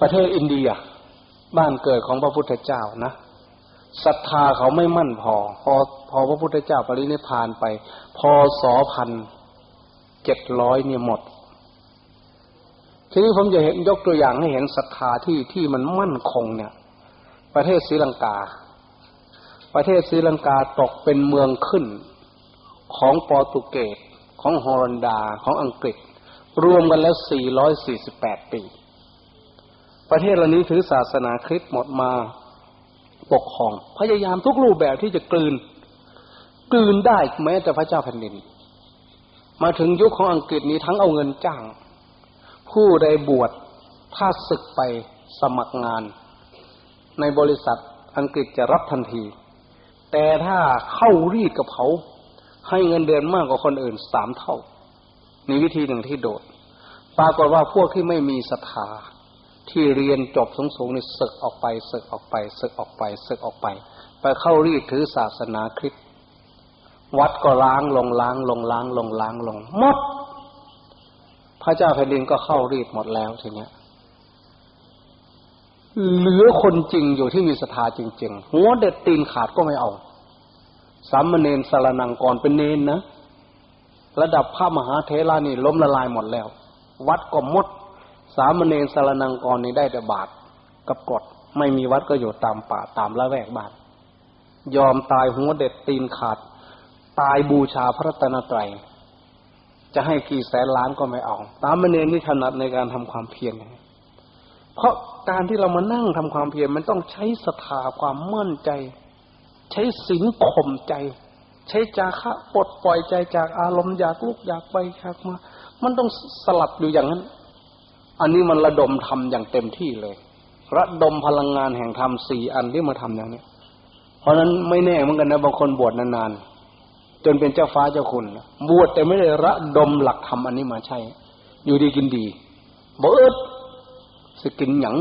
ประเทศอินเดีย บ้านเกิดของพระพุทธเจ้านะศรัทธาเขาไม่มั่นพอ พอพอพระพุทธเจ้าปรินิพานไป พอสอพันเจ็ดร้อยเนี่ยหมด ทีนี้ผมจะเห็นยกตัวอย่างให้เห็นศรัทธาที่ที่มันมั่นคงเนี่ย ประเทศศรีลังกา ประเทศศรีลังกาตกเป็นเมืองขึ้นของโปรตุเกสของฮอลันดาของอังกฤษ รวมกันแล้ว 448 ปี ประเทศเหล่านี้ถือศาสนาคริสต์หมดมาปกครอง พยายามทุกรูปแบบที่จะกลืน กลืนได้แม้แต่พระเจ้าแผ่นดิน มาถึงยุคของอังกฤษนี้ทั้งเอาเงินจ้าง ผู้ใดบวชถ้าศึกไปสมัครงาน ในบริษัทอังกฤษจะรับทันที แต่ถ้าเข้ารีดกับเขาให้เงินเดือนมากกว่าคนอื่นสามเท่านี่วิธีหนึ่งที่โดด ปรากฏว่าพวกที่ไม่มีศรัทธา ที่เรียนจบสูงๆนี่ศึกออกไปศึกออกไปศึกออกไปศึกออกไป ไปเข้ารีดถือศาสนาคริสต์วัดก็ล้างลงล้างลงล้างลงล้างลงหมด พระเจ้าแผ่นดินก็เข้ารีดหมดแล้วทีเนี้ยเหลือคนจริงอยู่ที่มีศรัทธาจริง ๆ หัวเด็ดตีนขาดก็ไม่เอาสามเณรสารนังก่อนเป็นเนนนะ ระดับพระมหาเทรานี่ล้มละลายหมดแล้ว วัดก็มด สามเณรสารนังกรนี่ได้แต่บาทกับกฎไม่มีวัดก็อยู่ตามป่าตามละแวกบ้านยอมตายหัวเด็ดตีนขาด ตายบูชาพระตนตรัยจะให้กี่แสนล้านก็ไม่เอาสามเณรนี่ถนัดในการทำความเพียรเพราะการที่เรามานั่งทำความเพียรมันต้องใช้ศรัทธาความมั่นใจ ใช้สิงข่มใจ ใช้จาคะปลดปล่อยใจจากอารมณ์อยากลุกอยากไปอยากมา มันต้องสลับอยู่อย่างนั้น อันนี้มันระดมทำอย่างเต็มที่เลย ระดมพลังงานแห่งธรรมสี่อันที่มาทำอย่างนี้เพราะนั้นไม่แน่เหมือนกันนะบางคนบวชนานๆจนเป็นเจ้าฟ้าเจ้าคุณบวชแต่ไม่ได้ระดมหลักธรรมอันนี้มาใช้อยู่ดีกินดีบ่เอิดสกินหยัง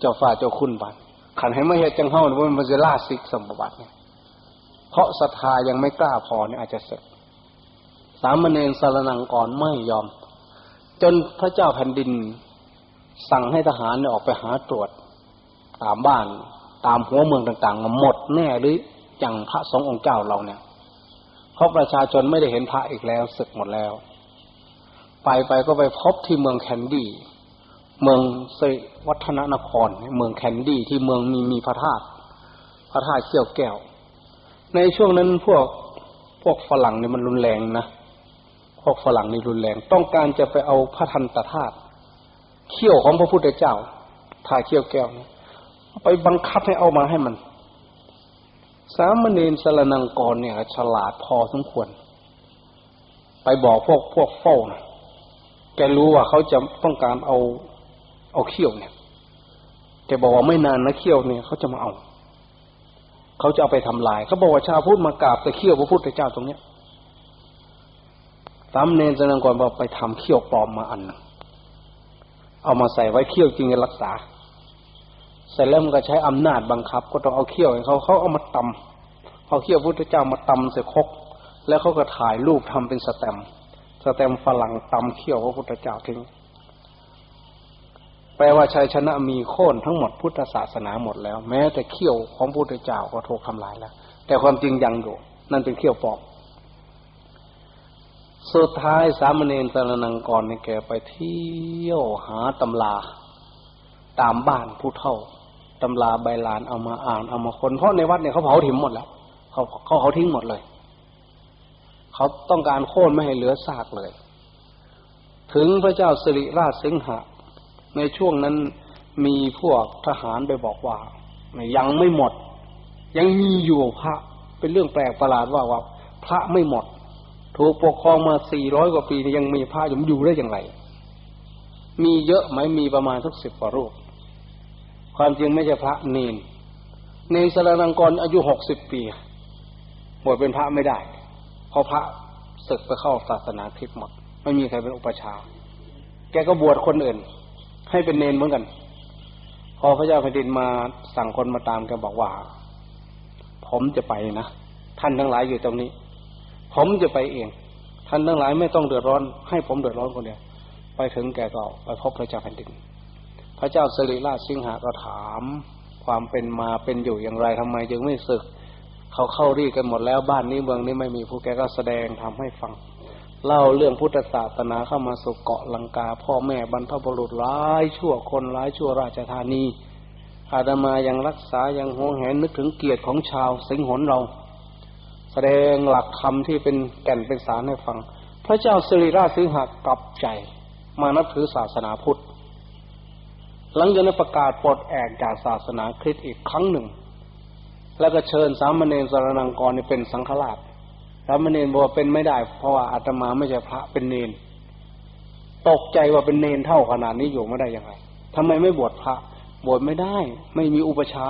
เจ้าฟ้าเจ้าคุณบานขันให้ไม่เหตุจังเฮาเนี่ยมันจะล่าสิกสมบัติเนี่ยเพราะศรัทธายังไม่กล้าพอเนี่ยอาจจะเสร็จ สามเณรสารนังก่อนไม่ยอม จนพระเจ้าแผ่นดิน สั่งให้ทหารเนี่ยออกไปหาตรวจ ตามบ้านตามหัวเมืองต่างๆหมดแน่หรืออย่างพระสงฆ์องค์เจ้าเราเนี่ยเพราะประชาชนไม่ได้เห็นพระอีกแล้วศึกหมดแล้ว ไปไปก็ไปพบที่เมืองแคนดี้เมืองเซวัฒนนคร เมืองแคนดี้ที่เมืองมีมีพระธาตุพระธาตุเขี้ยวแก้ว ในช่วงนั้นพวกพวกฝรั่งเนี่ยมันรุนแรงนะ พวกฝรั่งนี่รุนแรง ต้องการจะไปเอาพระทันตธาตุเขี้ยวของพระพุทธเจ้าทาเขี้ยวแก้วไปบังคับให้เอามาให้มัน สามเณรสรนังกรเนี่ย ฉลาดพอสมควร ไปบอกพวกพวกเฝ้านะแกรู้ว่าเขาจะต้องการเอาเอาเขี้ยวเนี่ยแกบอกว่าไม่นานนะเขี้ยวเนี่ยเขาจะมาเอา เขาจะเอาไปทำลาย เขาบอกว่าชาวพุทธมากราบแต่เขี้ยวพระพุทธเจ้าตรงเนี้ย สามเณรแสดงก่อนบอกไปทำเขี้ยวปลอมมาอันเอามาใส่ไว้เขี้ยวจริงรักษาเสร็จแล้วมันก็ใช้อำนาจบังคับ ก็ต้องเอาเขี้ยวเขาเขาเอามาตำเอาเขี้ยวพุทธเจ้ามาตำใส่คก แล้วเขาก็ถ่ายรูปทำเป็นสแตมสแตมฝรั่งตำเขี้ยวพระพุทธเจ้าทิ้งแปลว่าชัยชนะมีโค่นทั้งหมดพุทธศาสนาหมดแล้ว แม้แต่เขี้ยวของพุทธเจ้าก็ถูกทำลายแล้ว แต่ความจริงยังอยู่ นั่นเป็นเขี้ยวปลอม สุดท้ายสามเณรตระนังกรในแกไปเที่ยวหาตำราตามบ้านผู้เฒ่าตำราใบลานเอามาอ่านเอามาคนเพราะในวัดเนี่ยเขาเผาถิ่มหมดแล้วเขาเขาเขาทิ้งหมดเลย เขาต้องการโค่นไม่ให้เหลือซากเลย ถึงพระเจ้าสิริราชสิงหะ ในช่วงนั้นมีพวกทหารไปบอกว่ายังไม่หมด ยังมีอยู่พระ เป็นเรื่องแปลกประหลาดว่าว่า พระไม่หมด ถูกปกครองมาสี่ร้อยกว่าปียังมีพระอยู่อยู่ได้อย่างไร มีเยอะไหมมีประมาณสักสิบกว่ารูป ความจริงไม่ใช่พระเนนเนนสรนังกรอายุหกสิบปีบวชเป็นพระไม่ได้เพราะพระศึกไปเข้าศาสนาคริสต์หมดไม่มีใครเป็นอุปชา แกก็บวชคนอื่น ให้เป็นเนนเหมือนกัน พอพระเจ้าแผ่นดินมาสั่งคนมาตามแกบอกว่า ผมจะไปนะ ท่านทั้งหลายอยู่ตรงนี้ ผมจะไปเอง ท่านทั้งหลายไม่ต้องเดือดร้อน ให้ผมเดือดร้อนคนเดียว ไปถึงแกก็ไปพบพระเจ้าแผ่นดิน พระเจ้าสิริราชสิงหาก็ถาม ความเป็นมาเป็นอยู่อย่างไรทำไมจึงไม่ศึก เขาเข้ารีกันหมดแล้วบ้านนี้เมืองนี้ไม่มีผู้แกก็แสดงทำให้ฟัง เล่าเรื่องพุทธศาสนาเข้ามาสู่เกาะลังกา พ่อแม่บรรพบุรุษร้ายชั่วคนร้ายชั่วราชธานีอาดามายังรักษายังหวงแหนนึกถึงเกียรติของชาวสิงหนเรา แสดงหลักธรรมที่เป็นแก่นเป็นสารให้ฟัง พระเจ้าสิริราชสิงหกลับใจ มานับถือศาสนาพุทธ หลังจากนั้นประกาศปลดแอกจากศาสนาคริสต์อีกครั้งหนึ่ง แล้วก็เชิญสามเณรสารนังกรเป็นสังฆราชสามเณรบอกว่าเป็นไม่ได้ เพราะว่าอาตมาไม่ใช่พระเป็นเนนตกใจว่าเป็นเนนเท่าขนาดนี้อยู่ไม่ได้ยังไงทำไมไม่บวชพระ บวชไม่ได้ ไม่มีอุปชา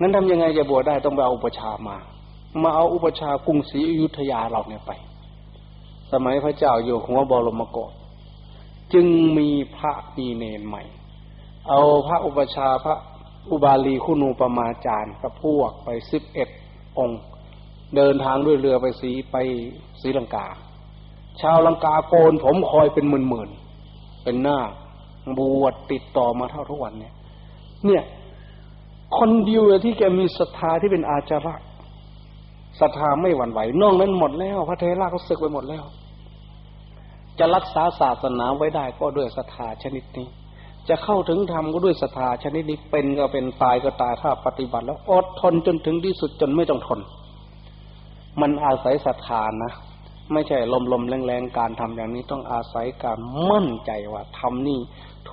งั้นทำยังไงจะบวชได้ต้องไปเอาอุปชามา มาเอาอุปชากรุงศรีอยุธยาเราเนี่ยไป สมัยพระเจ้าอยู่หัวบรมโกศจึงมีพระมีเนนใหม่ เอาพระอุปชาพระอุบาลีคุณูปมาจารย์กับพวกไปสิบเอ็ดองค์ เดินทางด้วยเรือไปสีไปศรีลังกา ชาวลังกาโกนผมคอยเป็นหมื่นๆเป็นหน้าบวชติดต่อมาเท่าทุกวันเนี่ย เนี่ย คนเดียวที่แกมีศรัทธาที่เป็นอาจาระ ศรัทธาไม่หวั่นไหวนอกนั้นหมดแล้ว พระเทระก็ศึกไปหมดแล้ว จะรักษาศาสนาไว้ได้ก็ด้วยศรัทธาชนิดนี้ จะเข้าถึงธรรมก็ด้วยศรัทธาชนิดนี้เป็นก็เป็นตายก็ตายถ้าปฏิบัติ แล้วอดทนจนถึงที่สุดจนไม่ต้องทน มันอาศัยศรัทธานะไม่ใช่ลมลมแรงแรงการทำอย่างนี้ต้องอาศัยการมั่นใจว่าทำนี่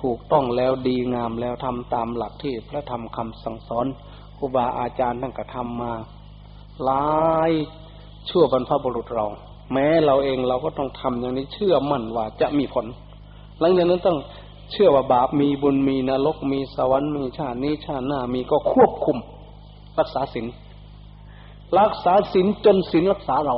ถูกต้องแล้วดีงามแล้วทำตามหลักที่พระธรรมคำสั่งสอนครูบาอาจารย์ท่านกระทำมา หลายชั่วบรรพบุรุษเรา แม้เราเองเราก็ต้องทำอย่างนี้เชื่อมั่นว่าจะมีผล หลังจากนั้นต้องเชื่อว่าบาปมีบุญมีนรกมีสวรรค์มีชาตินี้ชาติหน้ามีก็ควบคุม รักษาศีลรักษาศีลจนศีลรักษาเรา